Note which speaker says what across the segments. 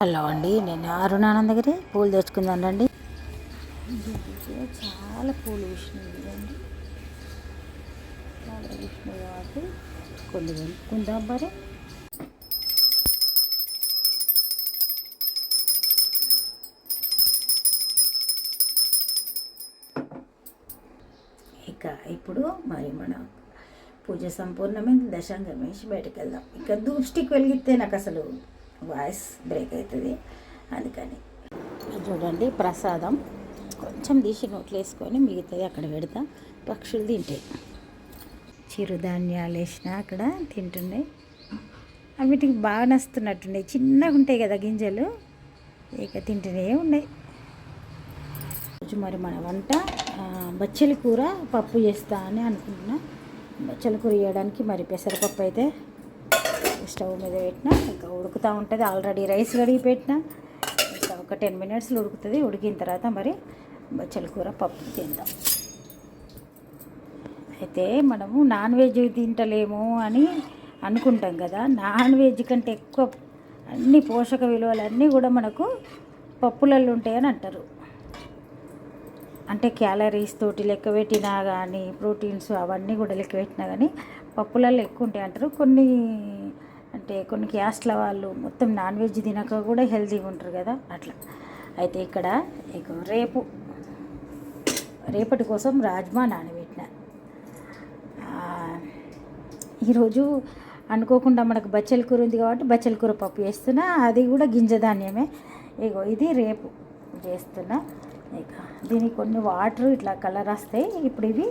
Speaker 1: Hello అండి నేను అరుణానందగిరి పూలు తెచ్చుకుందాం రండి. చాలా పూలు పూసినాయి చూడండి చాలా పూసినాయి కాబట్టి కొన్ని కొనుక్కుందాం మరి. ఇక ఇప్పుడు మరి మన పూజ సంపూర్ణమైన దశాంగం వేసి బయటకు వెళ్దాం. ఇక దూప్ స్టిక్ వెలిగితే నాకు అసలు వాయిస్ బ్రేక్ అవుతుంది. అందుకని. చూడండి ప్రసాదం. కొంచెం తీసి నోట్లు వేసుకొని మిగతాది అక్కడ పెడతా. పక్షులు తింటాయి చిరుధాన్యాలు వేసిన అక్కడ తింటున్నాయి అవిటికి వీటికి బాగా నస్తున్నట్టున్నాయి చిన్నగా ఉంటాయి కదా గింజలు. ఇక తింటూనే ఉన్నాయి. రోజు మరి మన వంట బచ్చలి కూర పప్పు చేస్తా అని అనుకుంటున్నా. బచ్చల కూర వేయడానికి మరి పెసరపప్పు అయితే స్టవ్ మీద పెట్టిన ఇంకా ఉడుకుతూ ఉంటుంది. ఆల్రెడీ రైస్ కడిగి పెట్టిన. ఇంకా ఒక టెన్ మినిట్స్లో ఉడుకుతుంది. ఉడికిన తర్వాత మరి చలికూర పప్పు తిందాం. అయితే మనము నాన్ వెజ్ తింటలేము అని అనుకుంటాం కదా. నాన్ వెజ్ కంటే ఎక్కువ అన్ని పోషక విలువలన్నీ కూడా మనకు పప్పులలో ఉంటాయని అంటారు. అంటే క్యాలరీస్ తోటి లెక్క పెట్టినా కానీ ప్రోటీన్స్ అవన్నీ కూడా లెక్క పెట్టినా కానీ పప్పులలో ఎక్కువ ఉంటాయి అంటారు. కొన్ని అంటే కొన్ని క్యాస్ట్ల వాళ్ళు మొత్తం నాన్ వెజ్ తినక కూడా హెల్తీగా ఉంటారు కదా అట్లా. అయితే ఇక్కడ ఇక రేపు రేపటి కోసం రాజ్మా నానబెట్టిన. ఈరోజు అనుకోకుండా మనకు బచ్చల కూర ఉంది కాబట్టి బచ్చల కూర పప్పు చేస్తున్నా అది కూడా గింజ ధాన్యమే. ఇగో ఇది రేపు చేస్తున్నా. ఇక దీనికి కొన్ని వాటర్ ఇట్లా కలర్ వస్తాయి ఇప్పుడు ఇవి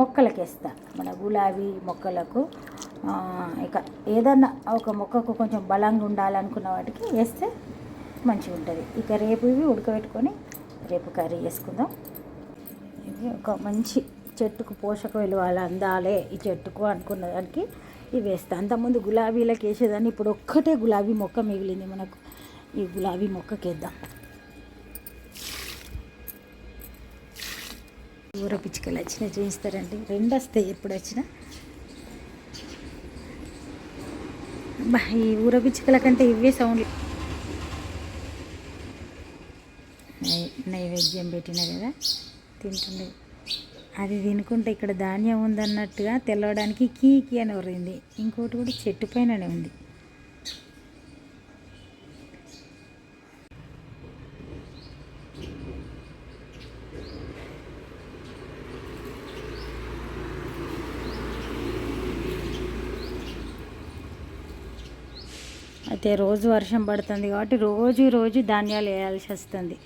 Speaker 1: మొక్కలకి వేస్తా మన గులాబీ మొక్కలకు ఇక ఏదన్నా ఒక మొక్కకు కొంచెం బలంగా ఉండాలనుకున్న వాటికి వేస్తే మంచిగా ఉంటుంది. ఇక రేపు ఇవి ఉడకబెట్టుకొని రేపు కర్రీ చేసుకుందాం. ఇది ఒక మంచి చెట్టుకు పోషక విలువలు అందాలే ఈ చెట్టుకు అనుకున్న దానికి ఇవి వేస్తా. అంతకుముందు గులాబీలకు వేసేదాన్ని ఇప్పుడు ఒక్కటే గులాబీ మొక్క మిగిలింది మనకు. ఈ గులాబీ మొక్కకి వేద్దాం. ఊర పిచ్చుకలు వచ్చినా చూపిస్తారండి రెండు వస్తాయి ఎప్పుడు వచ్చినా. ఈ ఊర కంటే ఇవే సౌండ్ నైవేద్యం పెట్టిన కదా తింటుండే. అది తినుకుంటే ఇక్కడ ధాన్యం ఉందన్నట్టుగా తెలవడానికి కీ కీ అని ఒరింది ఇంకోటి కూడా చెట్టు పైననే ఉంది. అయితే రోజు వర్షం పడుతుంది కాబట్టి రోజు రోజు ధాన్యాలు వేయాల్సి వస్తుంది.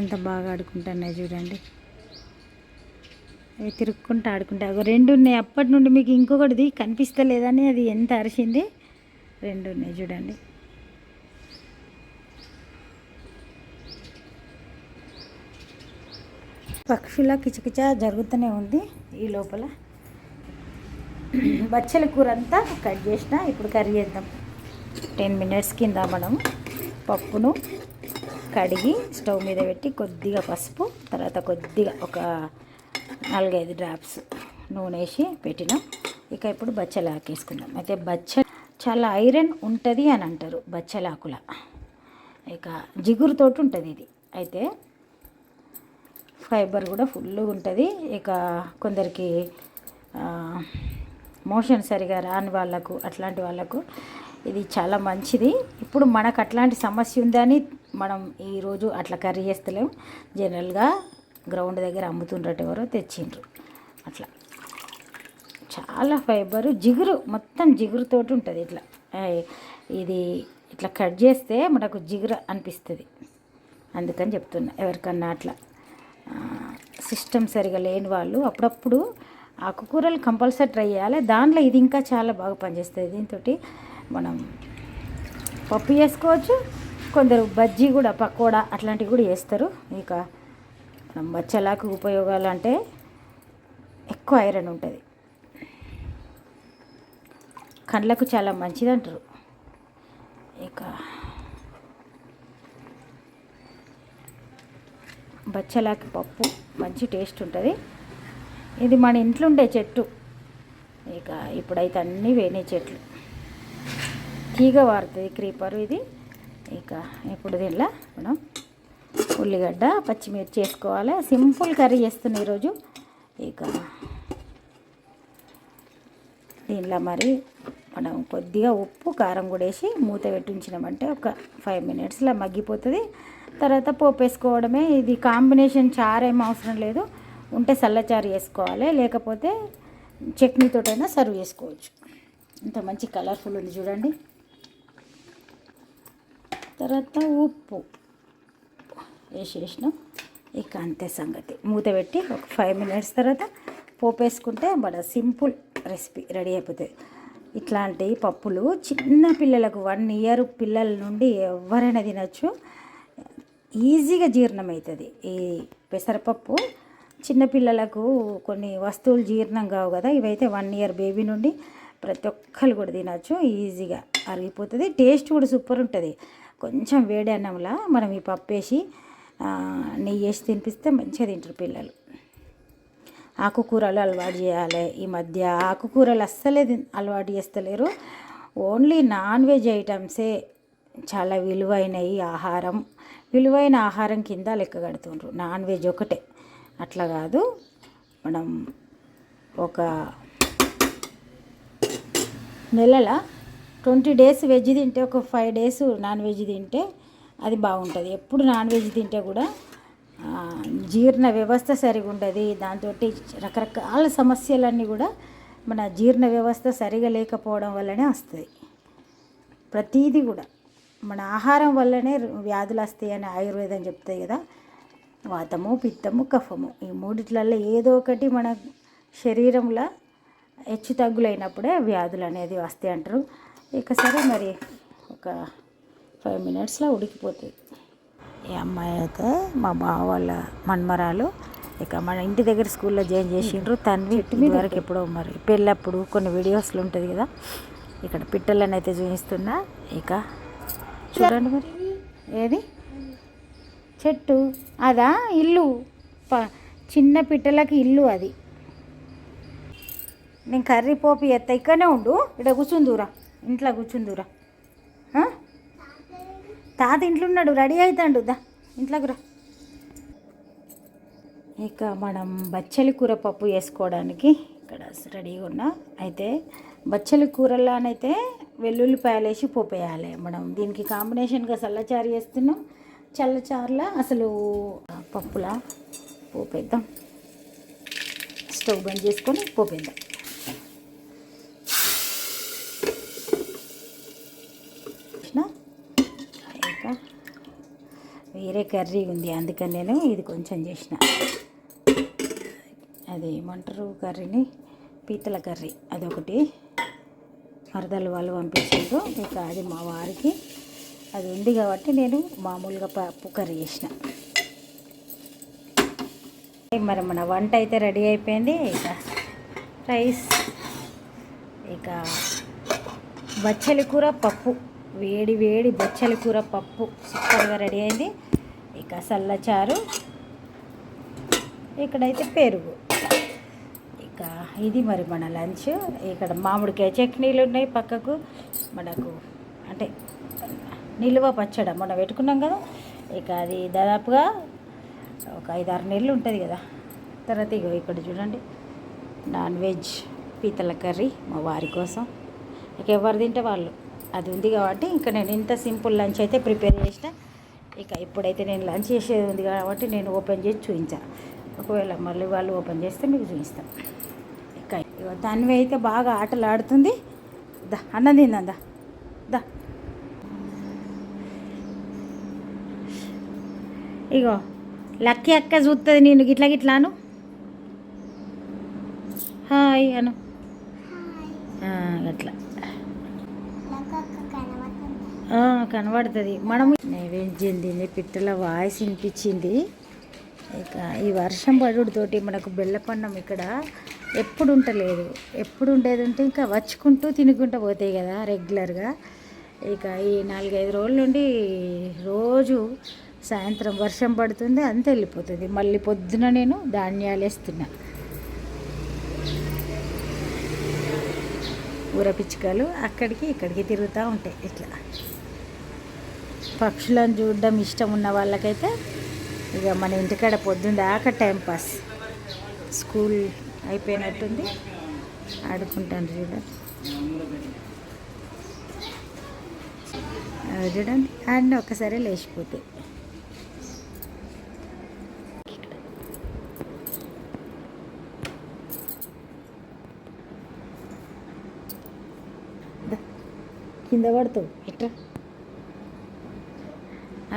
Speaker 1: ఎంత బాగా ఆడుకుంటున్నాయి చూడండి. అవి తిరుక్కుంటూ ఆడుకుంటా రెండు ఉన్నాయి. అప్పటి నుండి మీకు ఇంకొకటిది కనిపిస్తలేదని అది ఎంత అరిసింది? రెండు ఉన్నాయి చూడండి. పక్షుల కిచకిచ జరుగుతూనే ఉంది ఈ లోపల. బచ్చల కూర అంతా కట్ చేసిన ఇప్పుడు కర్రీ చేద్దాం. టెన్ మినిట్స్ కింద మనం పప్పును కడిగి స్టవ్ మీద పెట్టి కొద్దిగా పసుపు తర్వాత కొద్దిగా ఒక నాలుగైదు డ్రాప్స్ నూనె వేసి పెట్టినాం. ఇక ఇప్పుడు బచ్చలాకు వేసుకుందాం. అయితే బచ్చ చాలా ఐరన్ ఉంటుంది అని అంటారు బచ్చలాకుల ఇక జిగురుతోటి ఉంటుంది ఇది. అయితే ఫైబర్ కూడా ఫుల్గా ఉంటుంది. ఇక కొందరికి మోషన్ సరిగా రాని వాళ్ళకు అట్లాంటి వాళ్ళకు ఇది చాలా మంచిది. ఇప్పుడు మనకు అట్లాంటి సమస్య ఉందని మనం ఈరోజు అట్లా కర్రీ చేస్తలేం. జనరల్గా గ్రౌండ్ దగ్గర అమ్ముతుండ్రట ఎవరో తెచ్చిండ్రు. అట్లా. చాలా ఫైబరు జిగురు మొత్తం జిగురుతోటి ఉంటుంది ఇట్లా. ఇది ఇట్లా కట్ చేస్తే మనకు జిగురు అనిపిస్తుంది. అందుకని చెప్తున్నా ఎవరికన్నా అట్లా. సిస్టమ్ సరిగా లేని వాళ్ళు అప్పుడప్పుడు ఆకుకూరలు కంపల్సరీ ట్రై చేయాలి. దాంట్లో ఇది ఇంకా చాలా బాగా పనిచేస్తుంది. దీంతో మనం పప్పు చేసుకోవచ్చు. కొందరు బజ్జీ కూడా పకోడా అట్లాంటివి కూడా చేస్తారు. ఇక మనం బచ్చలాకు ఉపయోగాలు అంటే ఎక్కువ ఐరన్ ఉంటుంది. కళ్ళకు చాలా మంచిది అంటారు. ఇక బచ్చలాకి పప్పు మంచి టేస్ట్ ఉంటుంది. ఇది మన ఇంట్లో ఉండే చెట్టు. ఇక ఇప్పుడైతే అన్నీ వేనే చెట్లు. తీగ వారుతుంది క్రీపర్ ఇది. ఇక ఇప్పుడు దీనిలో మనం ఉల్లిగడ్డ పచ్చిమిర్చి వేసుకోవాలి. సింపుల్ కర్రీ చేస్తున్నా ఈరోజు. ఇక దీనిలో మరి మనం కొద్దిగా ఉప్పు కారం కూడా వేసి మూత పెట్టి ఉంచినామంటే ఒక ఫైవ్ మినిట్స్లో మగ్గిపోతుంది. తర్వాత పోపు వేసుకోవడమే. ఇది కాంబినేషన్ చారు ఏం అవసరం లేదు. ఉంటే చల్లచారు వేసుకోవాలి. లేకపోతే చట్నీతోటైనా సర్వ్ చేసుకోవచ్చు. ఇంత మంచి కలర్ఫుల్ ఉంది చూడండి. తర్వాత ఉప్పు వేసేసినాం. ఇక అంతే సంగతి. మూత పెట్టి ఒక ఫైవ్ మినిట్స్ తర్వాత పోపు వేసుకుంటే మన సింపుల్ రెసిపీ రెడీ అయిపోతుంది. ఇట్లాంటి పప్పులు చిన్న పిల్లలకు వన్ ఇయర్ పిల్లల నుండి ఎవరైనా తినచ్చు. ఈజీగా జీర్ణం అవుతుంది ఈ పెసరపప్పు చిన్నపిల్లలకు కొన్ని వస్తువులు జీర్ణం కావు కదా ఇవైతే వన్ ఇయర్ బేబీ నుండి ప్రతి ఒక్కరు కూడా తినచ్చు ఈజీగా అరిగిపోతుంది. టేస్ట్ కూడా సూపర్ ఉంటుంది. కొంచెం వేడి అన్నంలా మనం ఈ పప్పు వేసి నెయ్యి వేసి తినిపిస్తే మంచిగా తింటారు పిల్లలు. ఆకుకూరలు అలవాటు చేయాలి. ఈ మధ్య ఆకుకూరలు అస్సలే అలవాటు చేస్తలేరు. ఓన్లీ నాన్ వెజ్ ఐటమ్సే చాలా విలువైనవి ఆహారం విలువైన ఆహారం కింద లెక్కగడుతుండ్రు నాన్ వెజ్ ఒకటే. అట్లా కాదు. మనం ఒక నెలల ట్వంటీ డేస్ వెజ్ తింటే ఒక ఫైవ్ డేస్ నాన్ వెజ్ తింటే అది బాగుంటుంది. ఎప్పుడు నాన్ వెజ్ తింటే కూడా జీర్ణ వ్యవస్థ సరిగా ఉండదు దాంతో రకరకాల సమస్యలన్నీ కూడా మన జీర్ణ వ్యవస్థ సరిగా లేకపోవడం వల్లనే వస్తుంది. ప్రతీది కూడా. మన ఆహారం వల్లనే వ్యాధులు వస్తాయని ఆయుర్వేదం చెప్తాయి కదా. వాతము పిత్తము కఫము ఈ మూడిట్లలో ఏదో ఒకటి మన శరీరంలో హెచ్చు తగ్గులైనప్పుడే వ్యాధులు అనేది వస్తాయి అంటారు. ఇక సరే మరి ఒక ఫైవ్ మినిట్స్లో ఉడికిపోతుంది ఈ అమ్మాయి అయితే మా బావ వాళ్ళ మన్మరాలు ఇక మన ఇంటి దగ్గర స్కూల్లో జాయిన్ చేసిండ్రు. తన్వి వరకు ఎప్పుడో మరి పెళ్ళప్పుడు కొన్ని వీడియోస్లు ఉంటుంది కదా. ఇక్కడ పిట్టలను అయితే చూపిస్తున్నా. ఇక చూడండి మరి. ఏది? చెట్టు. అదా? ఇల్లు. ప చిన్న పిట్టలకి ఇల్లు అది. నేను కర్రీ పోపు ఎత్త. ఇక్కడనే ఉండు. ఇక్కడ కూర్చుందురా. ఇంట్లో కూర్చుందురా. తాత ఇంట్లో ఉన్నాడు రెడీ అవుతాడు దా ఇంట్లోకి రా. ఇక మనం బచ్చలి కూర పప్పు వేసుకోవడానికి ఇక్కడ రెడీగా ఉన్నా. అయితే బచ్చలి కూరలోనైతే వెల్లుల్లిపాయలు వేసి పోపు వేయాలి మనం దీనికి కాంబినేషన్గా చల్లచారు చేస్తున్నాం. చల్లచారులా అసలు పప్పులా పోపేద్దాం. స్టవ్ బంద్ చేసుకొని పోపేద్దాం. చేసిన వేరే కర్రీ ఉంది అందుకని నేను ఇది కొంచెం చేసిన. అది ఏమంటారు కర్రీని? పీతల కర్రీ అదొకటి. మరదలు వాళ్ళు పంపించారు. ఇక అది మా వారికి. అది ఉంది కాబట్టి నేను మామూలుగా పప్పు కర్రీ చేసిన. మరి మన వంట అయితే రెడీ అయిపోయింది. ఇక రైస్ ఇక బచ్చలి కూర పప్పు. వేడి వేడి బచ్చలి కూర పప్పు సూపర్గా రెడీ అయింది. ఇక సల్లచారు. ఇక్కడైతే పెరుగు. ఇది మరి మన లంచ్. ఇక్కడ మామిడికాయ చట్నీలు ఉన్నాయి పక్కకు. మనకు అంటే నిల్వ పచ్చడ మొన్న పెట్టుకున్నాం కదా. ఇక అది దాదాపుగా ఒక ఐదారు నెలలు ఉంటుంది కదా. తర్వాత ఇగో ఇక్కడ చూడండి. నాన్ వెజ్ పీతల కర్రీ మా వారి కోసం. ఇక ఎవరు తింటే వాళ్ళు. అది ఉంది కాబట్టి ఇంకా నేను ఇంత సింపుల్ లంచ్ అయితే ప్రిపేర్ చేసిన. ఇక ఇప్పుడైతే నేను లంచ్ చేసేది ఉంది కాబట్టి నేను ఓపెన్ చేసి చూపించాను ఒకవేళ మళ్ళీ వాళ్ళు ఓపెన్ చేస్తే మీకు చూపిస్తాను ఇగో దానివి అయితే బాగా ఆటలు ఆడుతుంది. దా అన్నం తిందా దా. ఇగో లక్కీ అక్క చూస్తుంది నేను గిట్లా గిట్లాను హాయ్ అను. అట్లా. కనబడుతుంది? మనము నైవేద్యం తిని పిట్టల వాయిస్ వినిపించింది. ఇక ఈ వర్షం పడుడుతోటి మనకు బెల్లపన్నం ఇక్కడ ఎప్పుడు ఉండలేదు ఎప్పుడు ఉండేది ఉంటే ఇంకా వచ్చుకుంటూ తినుకుంటూ పోతాయి కదా రెగ్యులర్గా. ఇక ఈ నాలుగైదు రోజుల నుండి రోజు సాయంత్రం వర్షం పడుతుంది అంత వెళ్ళిపోతుంది. మళ్ళీ పొద్దున నేను ధాన్యాలు వేస్తున్నా. ఊరపిచ్చుకలు అక్కడికి ఇక్కడికి తిరుగుతూ ఉంటాయి ఇట్లా. పక్షులను చూడడం ఇష్టం ఉన్న వాళ్ళకైతే ఇక మన ఇంటికాడ పొద్దున్న దాకా టైం పాస్. స్కూల్ అయిపోయినట్టుంది. ఆడుకుంటాను చూడండి చూడండి ఆడిన ఒక్కసారి లేచిపోతే. కింద పడుతావు ఎట్లా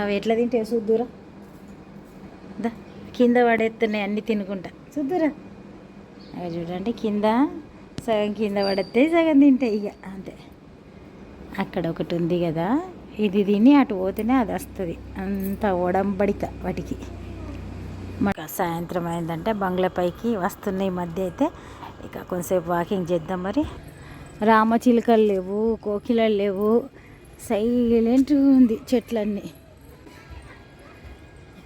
Speaker 1: అవి ఎట్లా తింటావు చూద్దురా. దా కింద పడేస్తున్నాయి అన్నీ తినుకుంటా. చూద్దురా. అవి చూడండి కింద సగం కింద పడితే సగం తింటాయి ఇక అంతే. అక్కడ ఒకటి ఉంది కదా ఇది తిని అటు పోతేనే అది వస్తుంది. అంత ఒడంబడిక వాటికి. మన సాయంత్రం అయిందంటే బంగ్లా పైకి వస్తున్నాయి మధ్య అయితే. ఇక కొంతసేపు వాకింగ్ చేద్దాం మరి. రామచిలుకలు లేవు కోకిలలు లేవు. సైలెంట్ ఉంది చెట్లన్నీ.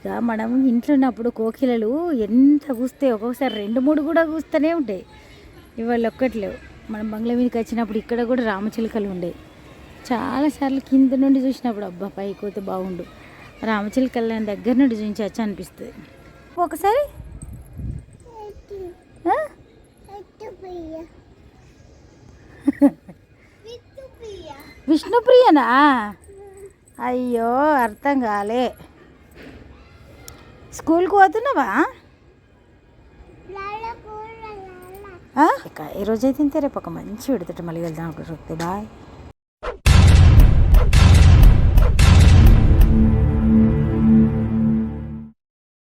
Speaker 1: ఇక మనం ఇంట్లో ఉన్నప్పుడు కోకిలలు ఎంత కూస్తాయి ఒక్కొక్కసారి రెండు మూడు కూడా కూస్తూనే ఉంటాయి ఇవాళ ఒక్కటి లేవు. మనం బంగ్లా మీదకి వచ్చినప్పుడు ఇక్కడ కూడా రామచిలుకలు ఉండేవి చాలాసార్లు కింద నుండి చూసినప్పుడు అబ్బా పైకి పోతే బాగుండు. రామచిలుకల దగ్గర నుండి చూపించవచ్చు అనిపిస్తుంది. ఒకసారి? విష్ణుప్రియనా? అయ్యో అర్థం కాలే. స్కూల్కి పోతున్నావా? ఇక ఈరోజు అయితే ఇంతే రేపు ఒక మంచి విడతట మళ్ళీ వెళ్దాం బాయ్.